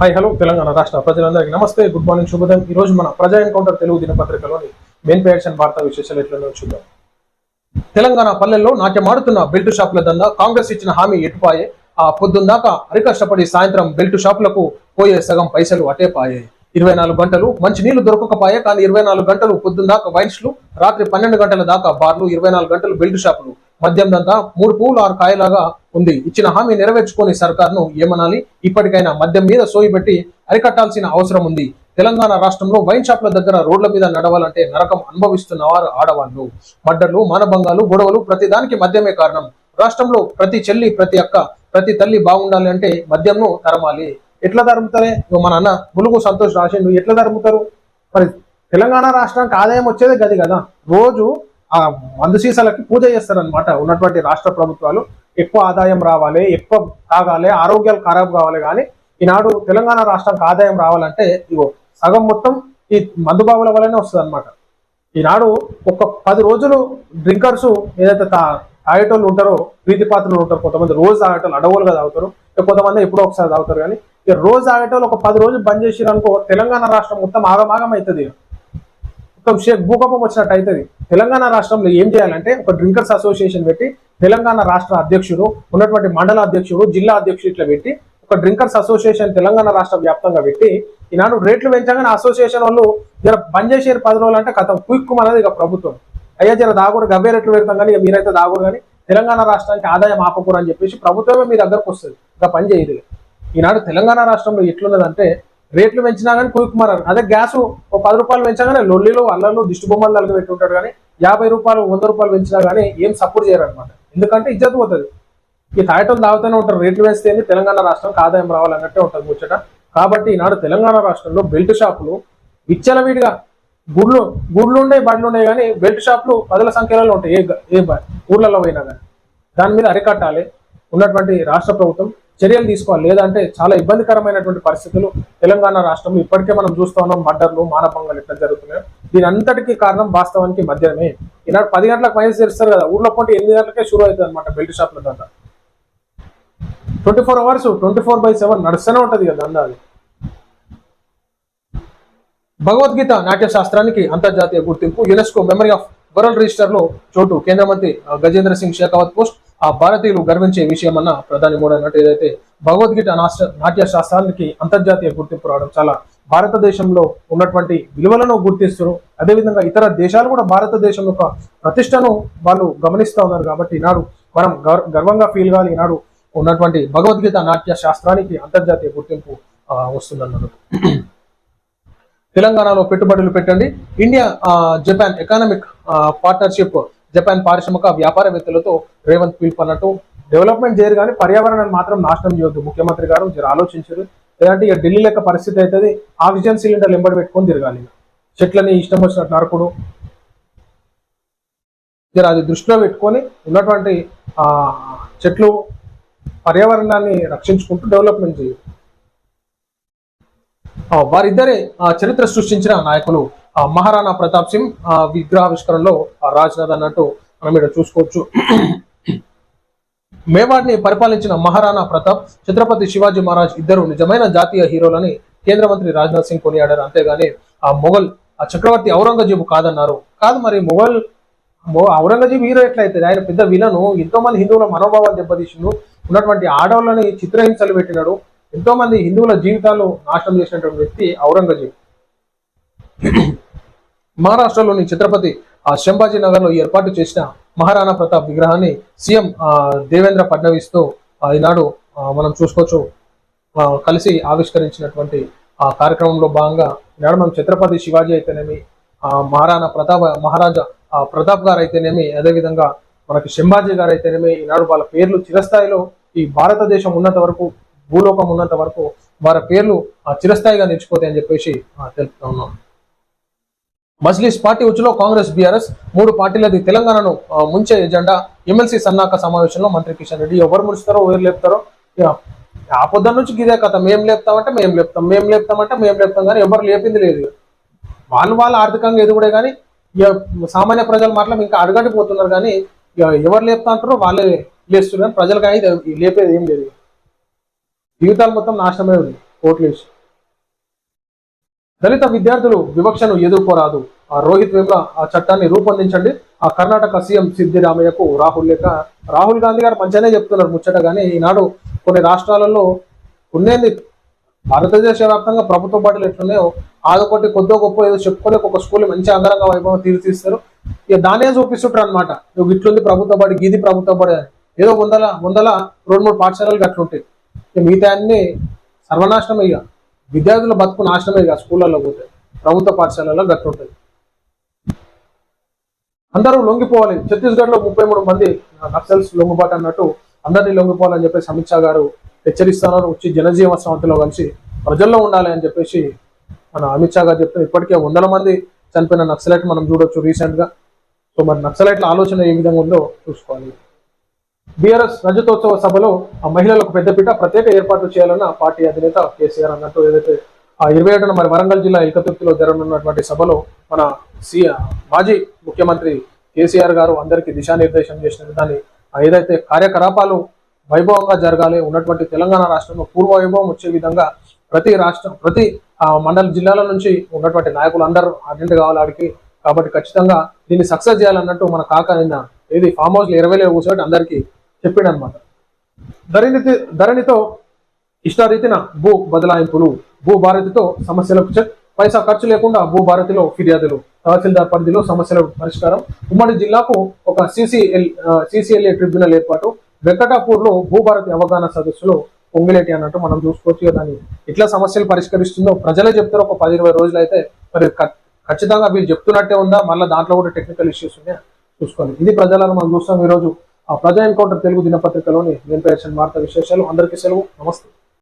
Hi hello Telangana రాష్ట్ర ప్రజలందరికీ నమస్తే గుడ్ మార్నింగ్ శుభోదయం. ఈ రోజు మన ప్రజా ఎన్కౌంటర్ తెలుగు దినపత్రికలోని మెయిన్ పేజ్ అండ్ వార్తా విశేషాలు ఎట్లనో చూద్దాం. తెలంగాణ పల్లెల్లో నాట్యమాడుతున్న బెల్ట్ షాపుల దందా కాంగ్రెస్ ఇచ్చిన హామీ ఎటుపాయే? ఆ పొద్దుందాకా అరికష్టపడి సాయంత్రం బెల్ట్ షాపులకు పోయే సగం పైసలు అటే పాయే. ఇరవై నాలుగు గంటలు మంచి నీళ్ళు దొరకకపాయే కానీ ఇరవై నాలుగు గంటలు పొద్దుందాకా వైన్స్లు రాత్రి పన్నెండు గంటల దాకా బార్లు ఇరవై నాలుగు గంటలు బెల్ట్ షాపులు. మద్యం దంతా మూడు పువ్వులు ఆరు కాయలాగా ఉంది. ఇచ్చిన హామీ నెరవేర్చుకొని సర్కార్ను ఏమనాలి? ఇప్పటికైనా మద్యం మీద సోయి పెట్టి అరికట్టాల్సిన అవసరం ఉంది. తెలంగాణ రాష్ట్రంలో వైన్ షాప్ల దగ్గర రోడ్ల మీద నడవాలంటే నరకం అనుభవిస్తున్న వారు ఆడవాళ్ళు. మడ్డర్లు మానభంగాలు గొడవలు ప్రతి దానికి మద్యమే కారణం. రాష్ట్రంలో ప్రతి చెల్లి ప్రతి అక్క ప్రతి తల్లి బాగుండాలి అంటే మద్యంను తరమాలి. ఎట్లా తరుముతారే మన అన్న ములుగు సంతోష్ రాసిండు. ఎట్లా తరుముతారు? మరి తెలంగాణ రాష్ట్రానికి ఆదాయం వచ్చేదే గది కదా. రోజు ఆ మందు సీసాలకి పూజ చేస్తారనమాట ఉన్నటువంటి రాష్ట్ర ప్రభుత్వాలు. ఎక్కువ ఆదాయం రావాలి ఎక్కువ తాగాలి ఆరోగ్యాలు ఖరాబ్ కావాలి కానీ ఈనాడు తెలంగాణ రాష్ట్రానికి ఆదాయం రావాలంటే ఇగో సగం మొత్తం ఈ మందుబాబుల వల్లనే వస్తుంది అనమాట ఈనాడు ఒక పది రోజులు డ్రింకర్స్ ఏదైతే తా తాగేటోళ్ళు ఉంటారో ప్రీతి పాత్రలు ఉంటారు కొంతమంది రోజు తాగేటోళ్ళు అడవులుగా తాగుతారు కొంతమంది ఎప్పుడో ఒకసారి తాగుతారు కానీ ఇక రోజు తాగేటోళ్ళు ఒక పది రోజులు బంద్ చేసిరనుకో తెలంగాణ రాష్ట్రం మొత్తం ఆగమాగం అవుతుంది షేక్ భూకంపం వచ్చినట్టు అవుతుంది తెలంగాణ రాష్ట్రంలో ఏం చేయాలంటే ఒక డ్రింకర్స్ అసోసియేషన్ పెట్టి తెలంగాణ రాష్ట్ర అధ్యక్షుడు ఉన్నటువంటి మండల అధ్యక్షుడు జిల్లా అధ్యక్షుడు ఇట్లా పెట్టి ఒక డ్రింకర్స్ అసోసియేషన్ తెలంగాణ రాష్ట్ర వ్యాప్తంగా పెట్టి ఈనాడు రేట్లు పెంచగానే అసోసియేషన్ వాళ్ళు జర బంద్ చేసేరు పది రోజులు అంటే కథం. క్విక్ అనేది ఇక ప్రభుత్వం. అయ్యా జర దాగుడు గవ్వే రేట్లు పెడతాం కానీ మీరైతే దాగుడు కానీ తెలంగాణ రాష్ట్రానికి ఆదాయం ఆపకూరు చెప్పేసి ప్రభుత్వమే మీ దగ్గరకు వస్తుంది. ఇంకా పని చేయదు ఈనాడు తెలంగాణ రాష్ట్రంలో ఎట్లున్నదంటే రేట్లు పెంచినా కానీ క్విక్ అని అదే గ్యాస్ ఒక పది రూపాయలు పెంచగానే లొల్లిలో అల్లలు దిష్టి బొమ్మలు తలకి ఉంటాడు కానీ యాభై రూపాయలు వంద రూపాయలు పెంచినా కానీ ఏం సపోర్ట్ చేయరు అనమాట ఎందుకంటే ఇజ్జత్ పోతుంది. ఈ తాయటం తాగుతూనే ఉంటారు. రేట్లు వేస్తే తెలంగాణ రాష్ట్రానికి ఆదాయం రావాలన్నట్టే ఉంటుంది ముచ్చట. కాబట్టి ఈనాడు తెలంగాణ రాష్ట్రంలో బెల్ట్ షాపులు విచ్చలవిడిగా గుడ్లు గుడ్లు ఉన్నాయి బండ్లు ఉన్నాయి కానీ బెల్ట్ షాపులు పదుల సంఖ్యలో ఉంటాయి. ఏ ఏ ఊర్లలో పోయినా కానీ దాని మీద అరికట్టాలి. ఉన్నటువంటి రాష్ట్ర ప్రభుత్వం చర్యలు తీసుకోవాలి. లేదంటే చాలా ఇబ్బందికరమైనటువంటి పరిస్థితులు తెలంగాణ రాష్ట్రంలో ఇప్పటికే మనం చూస్తా ఉన్నాం. మర్డర్లు మానభంగాలు ఇట్లా జరుగుతున్నాయి. దీని అంతటికి కారణం వాస్తవానికి మద్యమే. ఈనాడు పది గంటలకు మైన్స్ తెరుస్తారు కదా. ఊర్లో పొంటి ఎనిమిది గంటలకే షురు అవుతుంది అనమాట బెల్ట్ షాప్ల దంతా twenty four hours twenty four by seven నడుస్తూనే ఉంటుంది కదా దందా అది. భగవద్గీత నాట్యశాస్త్రానికి అంతర్జాతీయ గుర్తింపు యునెస్కో మెమరీ ఆఫ్ వరల్డ్ రిజిస్టర్లో చోటు కేంద్ర మంత్రి గజేంద్ర సింగ్ షేకావత్ పోస్ట్ ఆ భారతీయులు గర్వించే విషయం అన్న ప్రధాని మోడీ అన్నట్టు ఏదైతే భగవద్గీత నాట్య శాస్త్రానికి అంతర్జాతీయ గుర్తింపు రావడం చాలా భారతదేశంలో ఉన్నటువంటి విలువలను గుర్తిస్తారు అదేవిధంగా ఇతర దేశాలు కూడా భారతదేశం యొక్క ప్రతిష్టను వాళ్ళు గమనిస్తూ ఉన్నారు కాబట్టి ఈనాడు మనం గర్వంగా ఫీల్ కావాలి. ఈనాడు ఉన్నటువంటి భగవద్గీత నాట్య శాస్త్రానికి అంతర్జాతీయ గుర్తింపు వస్తుందన్నారు తెలంగాణలో పెట్టుబడులు పెట్టండి. India Japan economic partnership Japan పారిశ్రామిక వ్యాపారవేత్తలతో రేవంత్ పిలుపన్నట్టు డెవలప్మెంట్ చేయరు కానీ పర్యావరణాన్ని మాత్రం నాశనం చేయొద్దు. ముఖ్యమంత్రి గారు జర ఆలోచించారు. లేదంటే ఇక ఢిల్లీ లెక్క పరిస్థితి అవుతుంది ఆక్సిజన్ సిలిండర్లు ఎంబడి పెట్టుకొని తిరగాలి చెట్లని ఇష్టం వచ్చినట్టు నరకుడు. జర అది దృష్టిలో పెట్టుకొని ఉన్నటువంటి చెట్లు పర్యావరణాన్ని రక్షించుకుంటూ డెవలప్మెంట్ చేయాలి వారిద్దరే ఆ, చరిత్ర సృష్టించిన నాయకులు మహారాణా ప్రతాప్ సింగ్ విగ్రహావిష్కరణలో ఆ, రాజ్నాథ్ అన్నట్టు మనం ఇక్కడ చూసుకోవచ్చు. మేవాడ్ని పరిపాలించిన మహారాణా ప్రతాప్ ఛత్రపతి శివాజీ మహారాజ్ ఇద్దరు నిజమైన జాతీయ హీరోలని కేంద్ర మంత్రి రాజ్నాథ్ సింగ్ కొనియాడారు. అంతేగాని ఆ మొఘల్ ఆ చక్రవర్తి ఔరంగజేబు కాదన్నారు. కాదు మరి మొఘల్ ఔరంగజేబు హీరో ఎట్లయితే ఆయన పెద్ద విలను ఎంతో మంది హిందువుల మనోభావాలు దెబ్బతీసిండు ఉన్నటువంటి ఆడవాళ్ళని చిత్రహింసలు పెట్టినాడు ఎంతో మంది హిందువుల జీవితాలు నాశనం చేసినటువంటి వ్యక్తి ఔరంగజేబు. మహారాష్ట్రలోని ఛత్రపతి ఆ శంభాజీ నగర్లో ఏర్పాటు చేసిన మహారాణా ప్రతాప్ విగ్రహాన్ని సీఎం ఆ, దేవేంద్ర ఫడ్నవీస్తో ఈనాడు మనం చూసుకోవచ్చు. కలిసి ఆవిష్కరించినటువంటి ఆ కార్యక్రమంలో భాగంగా ఈనాడు మనం ఛత్రపతి శివాజీ అయితేనేమి ఆ, మహారాణా ప్రతాప్ మహారాజా ఆ, ప్రతాప్ గారు అయితేనేమి అదేవిధంగా మనకి శంభాజీ గారు అయితేనేమి ఈనాడు వాళ్ళ పేర్లు చిరస్థాయిలో ఈ భారతదేశం ఉన్నంత వరకు భూలోకం ఉన్నంత వరకు వారి పేర్లు ఆ, చిరస్థాయిగా నిలిచిపోతాయని చెప్పేసి తెలుపుతా ఉన్నాం. మజ్లిస్ పార్టీ ఉచ్చులో కాంగ్రెస్ బీఆర్ఎస్ మూడు పార్టీలది తెలంగాణను ముంచే ఎజెండా. ఎమ్మెల్సీ సన్నాహక సమావేశంలో మంత్రి కిషన్ రెడ్డి ఎవరు ముడుస్తారో ఎవరు లేపుతారో ఇక ఆ పొద్దున్న నుంచి గిదే కథ. మేము లేపుతామంటే మేము లేపుతాం మేము లేపుతామంటే మేము లేపుతాం కానీ ఎవరు లేపింది లేదు. వాళ్ళు వాళ్ళు ఆర్థికంగా ఎదుగుడే కానీ ఇక సామాన్య ప్రజలు మాత్రం ఇంకా అడగడిపోతున్నారు కానీ ఇక ఎవరు లేపుతా అంటారో వాళ్ళే లేస్తున్నారు కానీ ప్రజలకు అయితే లేపేది ఏం లేదు. జీవితాలు మొత్తం నాశనమే ఉంది ఓట్లు వేసి. దళిత విద్యార్థులు వివక్షను ఎదుర్కోరాదు. ఆ రోహిత్ వేముల ఆ చట్టాన్ని రూపొందించండి. ఆ కర్ణాటక సీఎం సిద్దిరామయ్యకు రాహుల్ లేక రాహుల్ గాంధీ గారు మంచిగానే చెప్తున్నారు ముచ్చట కానీ ఈనాడు కొన్ని రాష్ట్రాలలో ఉండేది భారతదేశ వ్యాప్తంగా ప్రభుత్వ పార్టీలు ఎట్లున్నాయో ఆదొకటి కొద్దో గొప్ప ఏదో చెప్పుకొని ఒక స్కూల్ మంచి అంగరంగ వైభవం తీర్చిస్తారు. ఇక దానే చూపిస్తుంటారు అనమాట నువ్వు ఇట్లుంది ప్రభుత్వ పార్టీ గీది ప్రభుత్వ పార్టీ ఏదో వందల వందల రెండు మూడు పాఠశాలలు అట్లుంటాయి మిగతా అన్ని సర్వనాశనం అయ్యా విద్యార్థుల బతుకు నాశనమే ఇక స్కూళ్ళల్లో పోతే. ప్రభుత్వ పాఠశాలలో గట్టుంటుంది. అందరూ లొంగిపోవాలి. ఛత్తీస్గఢ్లో ముప్పై మూడు మంది నక్సల్స్ లొంగుబాటు అన్నట్టు అందరినీ లొంగిపోవాలని చెప్పేసి అమిత్ షా గారు హెచ్చరిస్తానని వచ్చి జనజీవన స్రవంతిలో కలిసి ప్రజల్లో ఉండాలి అని చెప్పేసి మన అమిత్ షా గారు చెప్తే ఇప్పటికే వందల మంది చనిపోయిన నక్సలైట్ మనం చూడొచ్చు రీసెంట్గా సో మరి నక్సలైట్ల ఆలోచన ఏ విధంగా ఉందో చూసుకోవాలి. బీఆర్ఎస్ రజతోత్సవ సభలో ఆ మహిళలకు పెద్దపీట ప్రత్యేక ఏర్పాట్లు చేయాలన్న పార్టీ అధినేత కేసీఆర్ అన్నట్టు ఏదైతే ఆ ఇరవై ఏడున మరి వరంగల్ జిల్లా ఇల్కతుర్తిలో జరగనున్నటువంటి సభలో మన సి మాజీ ముఖ్యమంత్రి కేసీఆర్ గారు అందరికీ దిశానిర్దేశం చేసిన విధాన్ని ఏదైతే కార్యకలాపాలు వైభవంగా జరగాలి ఉన్నటువంటి తెలంగాణ రాష్ట్రంలో పూర్వ వైభవం వచ్చే విధంగా ప్రతి రాష్ట్రం ప్రతి ఆ, మండల జిల్లాల నుంచి ఉన్నటువంటి నాయకులు అందరూ అటెండ్ కావాలి ఆడికి కాబట్టి ఖచ్చితంగా దీన్ని సక్సెస్ చేయాలన్నట్టు మన కాక నిన్న ఏది ఫామ్ హౌస్ ఇరవై లేవు కూర్చోబెట్టి అందరికీ చెప్పాడు అనమాట ధరణితి ధరణితో ఇష్టారీతిన భూ బదలాయింపులు భూ భారతితో సమస్యలకు చెక్ పైసా ఖర్చు లేకుండా భూ భారతిలో ఫిర్యాదులు తహసీల్దార్ పరిధిలో సమస్యల పరిష్కారం. ఉమ్మడి జిల్లాకు ఒక సిసిఎల్ సిసిఎల్ఏ ట్రిబ్యునల్ ఏర్పాటు. వెంకటాపూర్లో భూభారతి అవగాహన సదస్సులో పొంగిలేటి అన్నట్టు మనం చూసుకోవచ్చు దాన్ని ఎట్లా సమస్యలు పరిష్కరిస్తుందో ప్రజలే చెప్తారు. ఒక పది ఇరవై రోజులు అయితే మరి ఖచ్చితంగా వీళ్ళు చెప్తున్నట్టే ఉందా? మళ్ళీ దాంట్లో కూడా టెక్నికల్ ఇష్యూస్ ఉన్నాయా? చూసుకోవాలి. ఇది ప్రజలను మనం చూస్తాం ఈరోజు. ఆ ప్రజా ఎన్కౌంటర్ తెలుగు దినపత్రికలోని నేను పేర్చిన వార్త విశేషాలు. అందరికీ సెలవు. నమస్తే.